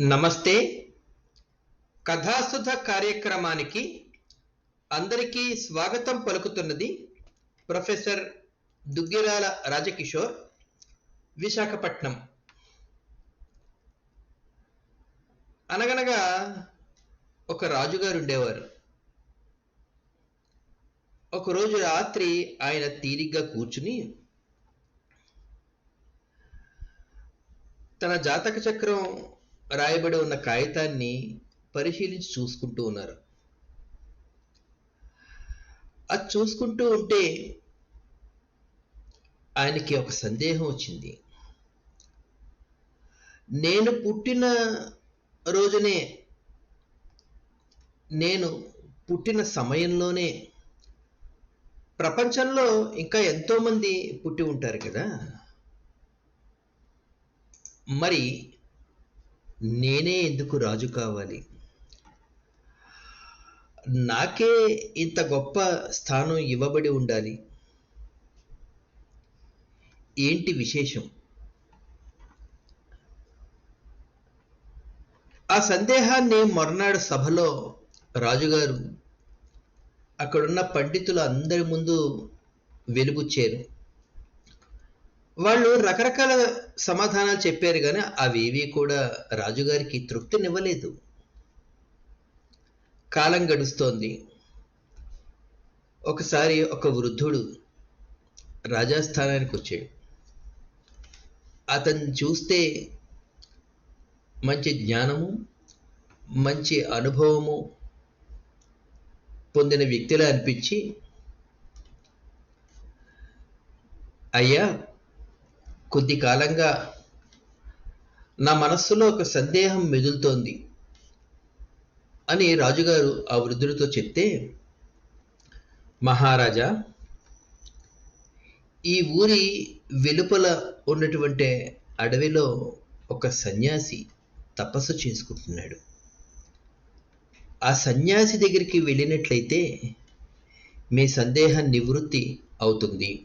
నమస్తే. కథాసుధ కార్యక్రమానికి అందరికీ స్వాగతం పలుకుతున్నది ప్రొఫెసర్ దుగ్గిరాల రాజకిషోర్ విశాఖపట్నం. అనగనగా ఒక రాజుగారు ఉండేవారు. ఒకరోజు రాత్రి ఆయన తీరిగ్గా కూర్చుని తన జాతక చక్రం రాయబడి ఉన్న కాగితాన్ని పరిశీలించి చూసుకుంటూ ఉన్నారు. అది చూసుకుంటూ ఉంటే ఆయనకి ఒక సందేహం వచ్చింది. నేను పుట్టిన రోజునే నేను పుట్టిన సమయంలోనే ప్రపంచంలో ఇంకా ఎంతోమంది పుట్టి ఉంటారు కదా. మరి నేనే ఎందుకు రాజు కావాలి? నాకే ఇంత గొప్ప స్థానం ఇవ్వబడి ఉండాలి. ఏంటి విశేషం? ఆ సందేహాన్ని మర్నాడు సభలో రాజుగారు అక్కడున్న పండితులు అందరి ముందు వెలుగుచ్చారు వాళ్ళు రకరకాల సమాధానాలు చెప్పారు కానీ అవేవి కూడా రాజుగారికి తృప్తినివ్వలేదు. కాలం గడుస్తోంది. ఒకసారి ఒక వృద్ధుడు రాజస్థానానికి వచ్చాడు. అతన్ని చూస్తే మంచి జ్ఞానము మంచి అనుభవము పొందిన వ్యక్తిలా అనిపించి అయ్యా కొద్ది కాలంగా నా మనస్సులో ఒక సందేహం మెదులుతోంది అని రాజుగారు ఆ వృద్ధుడితో చెప్తే మహారాజా ఈ ఊరి వెలుపల ఉన్నటువంటి అడవిలో ఒక సన్యాసి తపస్సు చేసుకుంటున్నాడు. ఆ సన్యాసి దగ్గరికి వెళ్ళినట్లయితే మీ సందేహం నివృత్తి అవుతుంది.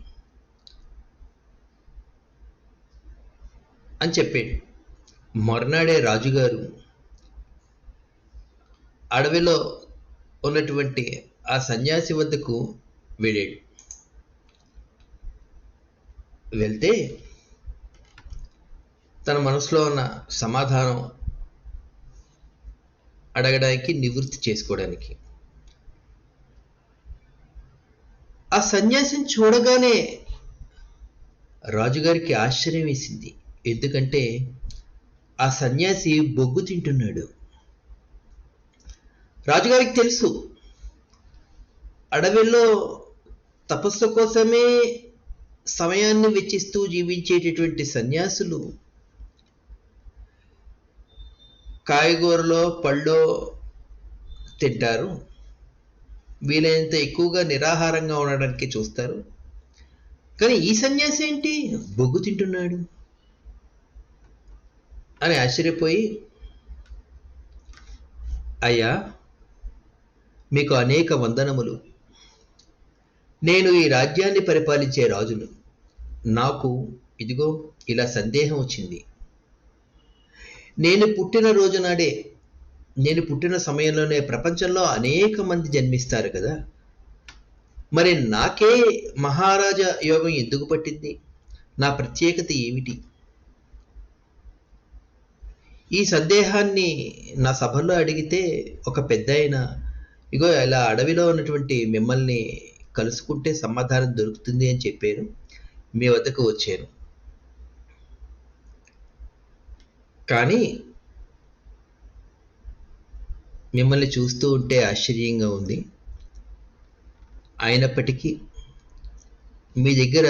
అని చెప్పాడు మర్నాడే రాజుగారు అడవిలో ఉన్నటువంటి ఆ సన్యాసి వద్దకు వెళ్ళాడు. వెళ్తే తన మనసులో ఉన్న సమాధానం అడగడానికి నివృత్తి చేసుకోవడానికి. ఆ సన్యాసిని చూడగానే రాజుగారికి ఆశ్చర్యం వేసింది. ఎందుకంటే ఆ సన్యాసి బొగ్గు తింటున్నాడు. రాజుగారికి తెలుసు అడవిలో తపస్సు కోసమే సమయాన్ని వెచ్చిస్తూ జీవించేటటువంటి సన్యాసులు. కాయగూరలో పళ్ళో తింటారు. వీలైనంత ఎక్కువగా నిరాహారంగా ఉండడానికి చూస్తారు. కానీ ఈ సన్యాసి ఏంటి? బొగ్గు తింటున్నాడు. అని ఆశ్చర్యపోయి అయ్యా మీకు అనేక వందనములు. నేను ఈ రాజ్యాన్ని పరిపాలించే రాజును. నాకు ఇదిగో ఇలా సందేహం వచ్చింది. నేను పుట్టిన రోజు నాడే నేను పుట్టిన సమయంలోనే ప్రపంచంలో అనేక మంది జన్మిస్తారు కదా. మరి నాకే మహారాజా యోగం ఎందుకు పట్టింది? నా ప్రత్యేకత ఏమిటి? ఈ సందేహాన్ని నా సభలో అడిగితే ఒక పెద్ద ఆయన ఇగో ఇలా అడవిలో ఉన్నటువంటి మిమ్మల్ని కలుసుకుంటే సమాధానం దొరుకుతుంది అని చెప్పాను మీ వద్దకు వచ్చాను కానీ మిమ్మల్ని చూస్తూ ఉంటే ఆశ్చర్యంగా ఉంది. అయినప్పటికీ మీ దగ్గర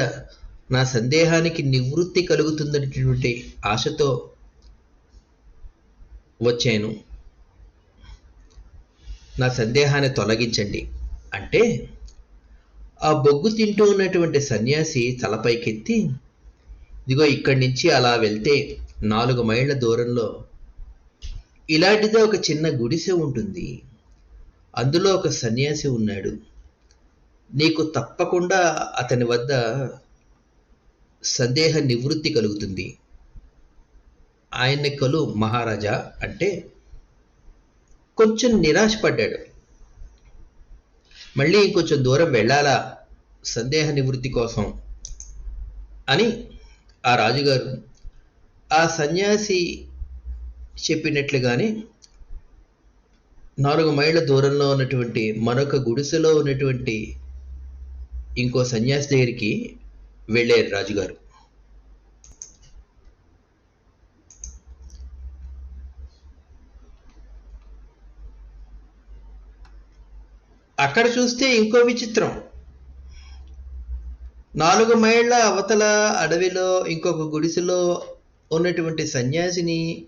నా సందేహానికి నివృత్తి కలుగుతుందనేటువంటి ఆశతో వచ్చాను. నా సందేహాన్ని తొలగించండి. అంటే ఆ బొగ్గు తింటూ ఉన్నటువంటి సన్యాసి తలపైకెత్తి ఇదిగో ఇక్కడి నుంచి అలా వెళ్తే నాలుగు మైళ్ళ దూరంలో ఇలాంటిదే ఒక చిన్న గుడిసె ఉంటుంది. అందులో ఒక సన్యాసి ఉన్నాడు. నీకు తప్పకుండా అతని వద్ద సందేహ నివృత్తి కలుగుతుంది. ఆయన్ని కలు మహారాజా అంటే కొంచెం నిరాశపడ్డాడు. మళ్ళీ ఇంకొంచెం దూరం వెళ్ళాలా? సందేహ నివృత్తి కోసం అని ఆ రాజుగారు ఆ సన్యాసి చెప్పినట్లుగానే నాలుగు మైళ్ళ దూరంలో ఉన్నటువంటి మరొక గుడిసెలో ఉన్నటువంటి ఇంకో సన్యాసి దగ్గరికి వెళ్ళారు రాజుగారు. అక్కడ చూస్తే ఇంకో విచిత్రం. నాలుగు మైళ్ళ అవతల అడవిలో ఇంకొక గుడిసెలో ఉన్నటువంటి సన్యాసిని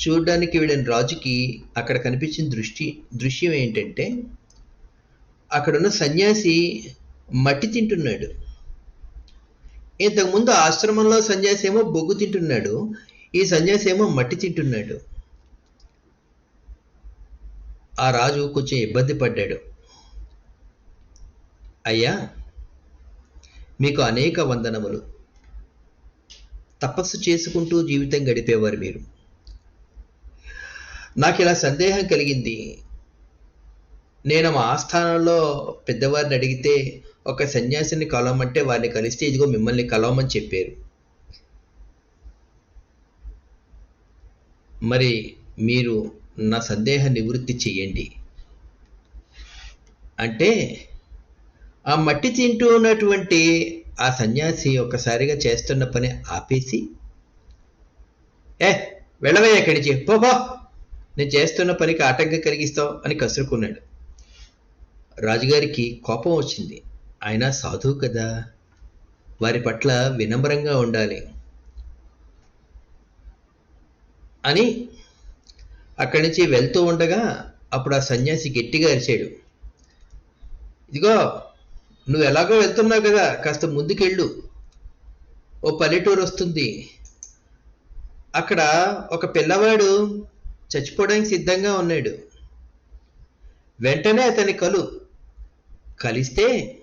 చూడడానికి వెళ్ళిన రాజుకి అక్కడ కనిపించిన దృష్టి దృశ్యం ఏంటంటే అక్కడున్న సన్యాసి మట్టి తింటున్నాడు. ఇంతకుముందు ఆశ్రమంలో సన్యాసి ఏమో బొగ్గు తింటున్నాడు ఈ సన్యాసి ఏమో మట్టి తింటున్నాడు. ఆ రాజు కొంచెం ఇబ్బంది పడ్డాడు. అయ్యా మీకు అనేక వందనములు. తపస్సు చేసుకుంటూ జీవితం గడిపేవారు మీరు. నాకు ఇలా సందేహం కలిగింది. నేను మా ఆస్థానంలో పెద్దవారిని అడిగితే ఒక సన్యాసిని కలవమంటే వారిని కలిస్తే ఇదిగో మిమ్మల్ని కలవమని చెప్పారు. మరి మీరు నా సందేహ నివృత్తి చేయండి. అంటే ఆ మట్టి తింటూ ఉన్నటువంటి ఆ సన్యాసి ఒక్కసారిగా చేస్తున్న పని ఆపేసి ఏ వెళ్ళవే ఎక్కడి నుంచి నేను చేస్తున్న పనికి ఆటంకం కలిగిస్తావు అని కసురుకున్నాడు. రాజుగారికి కోపం వచ్చింది. ఆయన సాధువు కదా వారి పట్ల వినమ్రంగా ఉండాలి అని అక్కడి నుంచి వెళ్తూ ఉండగా అప్పుడు ఆ సన్యాసి గట్టిగా అరిచాడు. ఇదిగో నువ్వు ఎలాగో వెళ్తున్నావు కదా కాస్త ముందుకెళ్ళు. ఓ పల్లెటూరు వస్తుంది. అక్కడ ఒక పిల్లవాడు చచ్చిపోవడానికి సిద్ధంగా ఉన్నాడు. వెంటనే అతని కలు. కలిస్తే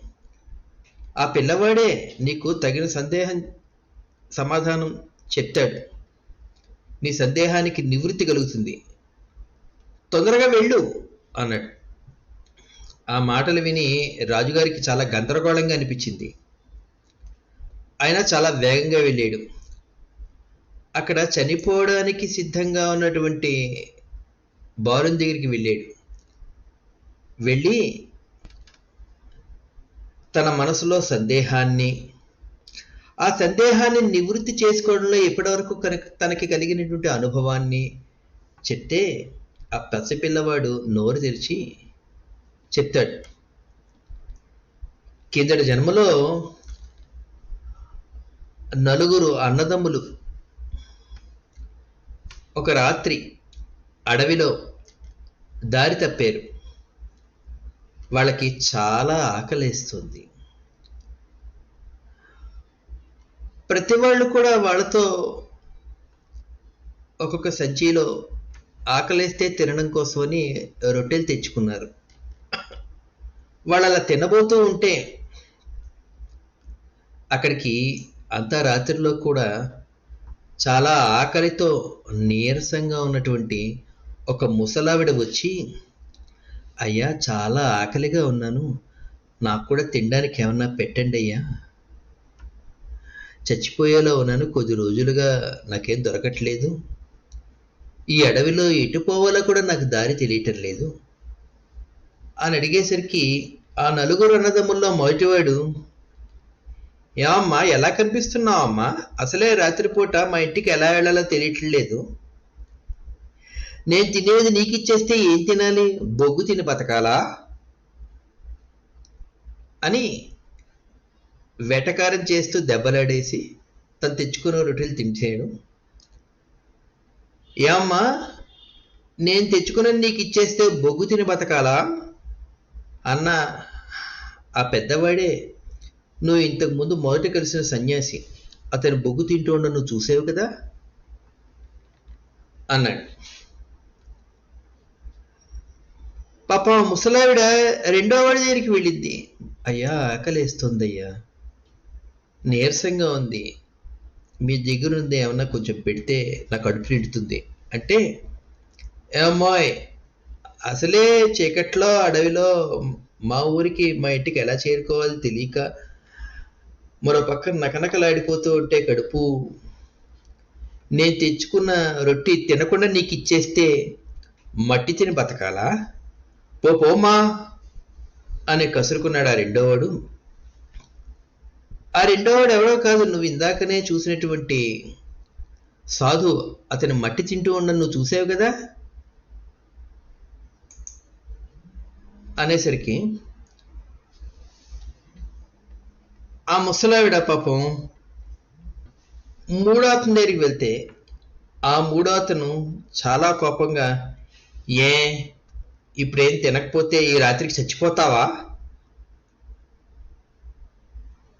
ఆ పిల్లవాడే నీకు తగిన సందేహం సమాధానం చెప్తాడు. నీ సందేహానికి నివృత్తి కలుగుతుంది. తొందరగా వెళ్ళు అన్నాడు. ఆ మాటలు విని రాజుగారికి చాలా గందరగోళంగా అనిపించింది. ఆయన చాలా వేగంగా వెళ్ళాడు. అక్కడ చనిపోవడానికి సిద్ధంగా ఉన్నటువంటి బాలుని దగ్గరికి వెళ్ళాడు. వెళ్ళి తన మనసులో సందేహాన్ని ఆ సందేహాన్ని నివృత్తి చేసుకోవడంలో ఇప్పటివరకు కనుక తనకి కలిగినటువంటి అనుభవాన్ని చెప్తే ఆ పసిపిల్లవాడు నోరు తెరిచి చెప్తాడు. కిందటి జన్మలో నలుగురు అన్నదమ్ములు. ఒక రాత్రి అడవిలో దారి తప్పారు. వాళ్ళకి చాలా ఆకలేస్తుంది. ప్రతి వాళ్ళు కూడా వాళ్ళతో ఒక్కొక్క సంచిలో ఆకలేస్తే తినడం కోసమని రొట్టెలు తెచ్చుకున్నారు. వాళ్ళు అలా తినబోతూ ఉంటే అక్కడికి అంత రాత్రిలో కూడా చాలా ఆకలితో నీరసంగా ఉన్నటువంటి ఒక ముసలావిడ వచ్చి అయ్యా చాలా ఆకలిగా ఉన్నాను. నాకు కూడా తినడానికి ఏమన్నా పెట్టండి అయ్యా. చచ్చిపోయేలా ఉన్నాను. కొద్ది రోజులుగా నాకేం దొరకట్లేదు. ఈ అడవిలో ఎటు పోవాలో కూడా నాకు దారి తెలియటం లేదు. అని అడిగేసరికి ఆ నలుగురు అన్నదమ్ముల్లో మొదటివాడు ఏమమ్మా ఎలా కనిపిస్తున్నావు అమ్మా? అసలే రాత్రిపూట మా ఇంటికి ఎలా వెళ్ళాలో తెలియట్లేదు నేను తినేది నీకు ఇచ్చేస్తే ఏం తినాలి? బొగ్గు తిని బతకాలా అని వెటకారం చేస్తూ దెబ్బలాడేసి తను తెచ్చుకున్న రొట్టెలు తింటాడు ఏమ్మా నేను తెచ్చుకున్న నీకు ఇచ్చేస్తే బొగ్గు తిని బతకాలా? అన్న ఆ పెద్దవాడే నువ్వు ఇంతకుముందు మొదట కలిసిన సన్యాసి అతను బొగ్గు తింటూ ఉండ నువ్వు చూసావు కదా? అన్నాడు. పాప ముసలావిడ రెండో వాడి దగ్గరికి వెళ్ళింది. అయ్యా ఆకలేస్తుంది అయ్యా నీరసంగా ఉంది. మీ దగ్గర ఉంది ఏమన్నా కొంచెం పెడితే నా కడుపు నిండుతుంది. అంటే ఏమ్మాయ్ అసలే చీకట్లో అడవిలో మా ఊరికి మా ఇంటికి ఎలా చేరుకోవాలో తెలియక మరో పక్కన నకనకలాడిపోతూ ఉంటే కడుపు. నేను తెచ్చుకున్న రొట్టి తినకుండా నీకు ఇచ్చేస్తే మట్టి తిని బతకాలా? పో అని కసురుకున్నాడు ఆ రెండోవాడు. ఆ రెండోవాడు ఎవరో కాదు నువ్వు ఇందాకనే చూసినటువంటి సాధు అతని మట్టి తింటూ ఉండను నువ్వు చూసావు కదా? అనేసరికి ఆ ముసలావిడ పాపం మూడో అతని దగ్గరికి వెళ్తే ఆ మూడో అతను చాలా కోపంగా ఏ ఇప్పుడేం తినకపోతే ఈ రాత్రికి చచ్చిపోతావా?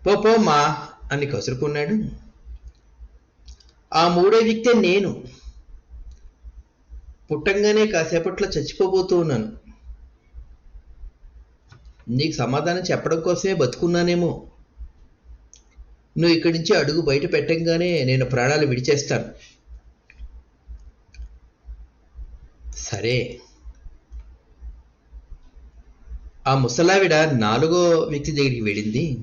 పో పోమ్మా అని కసురుకున్నాడు. ఆ మూడో వ్యక్తే నేను. పుట్టంగానే కాసేపట్లో చచ్చిపోబోతూ ఉన్నాను. నీకు సమాధానం చెప్పడం కోసమే బతుకున్నానేమో. నువ్వు ఇక్కడి నుంచి అడుగు బయట పెట్టంగానే నేను ప్రాణాలు విడిచేస్తాను. సరే. ఆ ముసలావిడ నాలుగో వ్యక్తి దగ్గరికి వెళ్ళింది.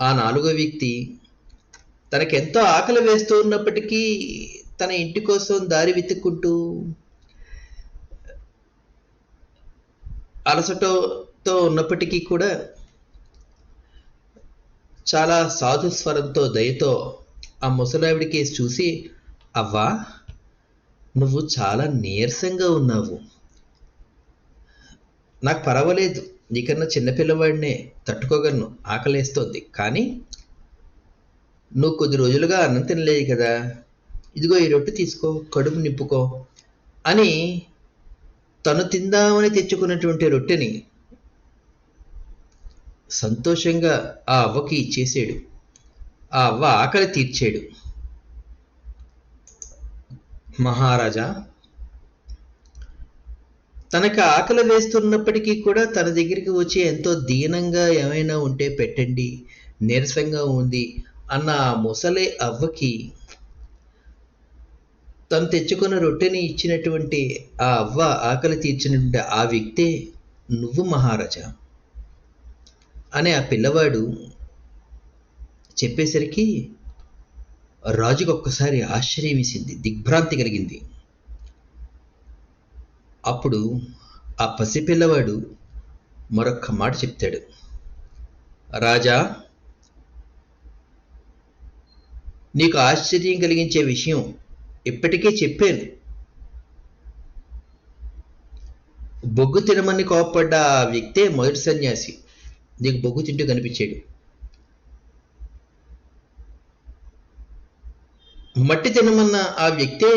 ఆ నాలుగో వ్యక్తి తనకెంతో ఆకలి వేస్తూ ఉన్నప్పటికీ తన ఇంటి కోసం దారి వెతుక్కుంటూ అలసటతో ఉన్నప్పటికీ కూడా చాలా సాధు స్వరంతో దయతో ఆ ముసలావిడి కేసు చూసి అవ్వా నువ్వు చాలా నీరసంగా ఉన్నావు. నాకు పర్వాలేదు. నీకన్నా చిన్నపిల్లవాడినే తట్టుకోగలను. ఆకలేస్తోంది. కానీ నువ్వు కొద్ది రోజులుగా అన్నం తినలేదు కదా. ఇదిగో ఈ రొట్టె తీసుకో కడుపు నింపుకో అని తను తిందామని తెచ్చుకున్నటువంటి రొట్టెని సంతోషంగా ఆ అవ్వకి ఇచ్చేసాడు. ఆ అవ్వ ఆకలి తీర్చాడు. మహారాజా తనకు ఆకలి వేస్తున్నప్పటికీ కూడా తన దగ్గరికి వచ్చి ఎంతో దీనంగా ఏమైనా ఉంటే పెట్టండి నీరసంగా ఉంది అన్న ఆ ముసలి అవ్వకి తను తెచ్చుకున్న రొట్టెని ఇచ్చినటువంటి ఆ అవ్వ ఆకలి తీర్చినటువంటి ఆ వ్యక్తే నువ్వు మహారాజా అనే ఆ పిల్లవాడు చెప్పేసరికి రాజుకు ఒక్కసారి ఆశ్చర్యం వేసింది దిగ్భ్రాంతి కలిగింది. అప్పుడు ఆ పసిపిల్లవాడు మరొక్క మాట చెప్తాడు. రాజా నీకు ఆశ్చర్యం కలిగించే విషయం ఇప్పటికే చెప్పాను. బొగ్గు తినమని కోపడ్డ ఆ వ్యక్తే మొదటి సన్యాసి. నీకు బొగ్గు తింటూ కనిపించాడు. మట్టి తినమన్న ఆ వ్యక్తే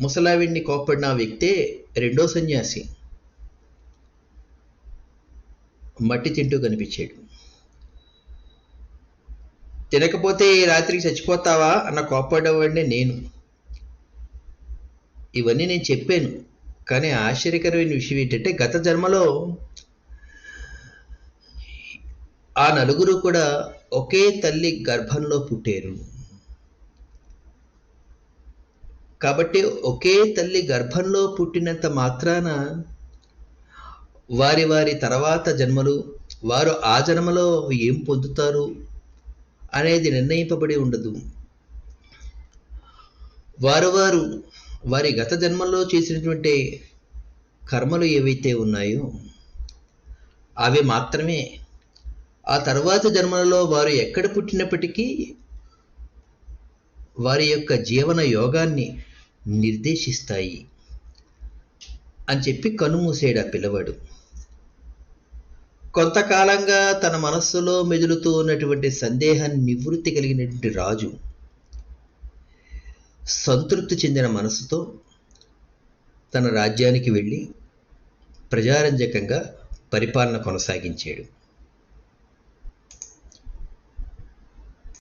ముసలావిడిని కోప్పడిన ఆ వ్యక్తే రెండో సన్యాసి మట్టి తింటూ కనిపించాడు. తినకపోతే ఈ రాత్రికి చచ్చిపోతావా అన్న కోప్పడేవాడిని నేను. ఇవన్నీ నేను చెప్పాను కానీ ఆశ్చర్యకరమైన విషయం ఏంటంటే గత జన్మలో ఆ నలుగురు కూడా ఒకే తల్లి గర్భంలో పుట్టారు. కాబట్టి ఒకే తల్లి గర్భంలో పుట్టినంత మాత్రాన వారి వారి తర్వాత జన్మలు వారు ఆ జన్మలో ఏం పొందుతారు అనేది నిర్ణయింపబడి ఉండదు. వారు వారు వారి గత జన్మల్లో చేసినటువంటి కర్మలు ఏవైతే ఉన్నాయో అవి మాత్రమే. ఆ తర్వాత జన్మలలో వారు ఎక్కడ పుట్టినప్పటికీ వారి యొక్క జీవన యోగాన్ని నిర్దేశిస్తాయి. అని చెప్పి కనుమూసాడు ఆ పిల్లవాడు. కొంతకాలంగా తన మనస్సులో మెదులుతూ ఉన్నటువంటి సందేహాన్ని నివృత్తి కలిగినటువంటి రాజు సంతృప్తి చెందిన మనసుతో తన రాజ్యానికి వెళ్ళి ప్రజారంజకంగా పరిపాలన కొనసాగించాడు.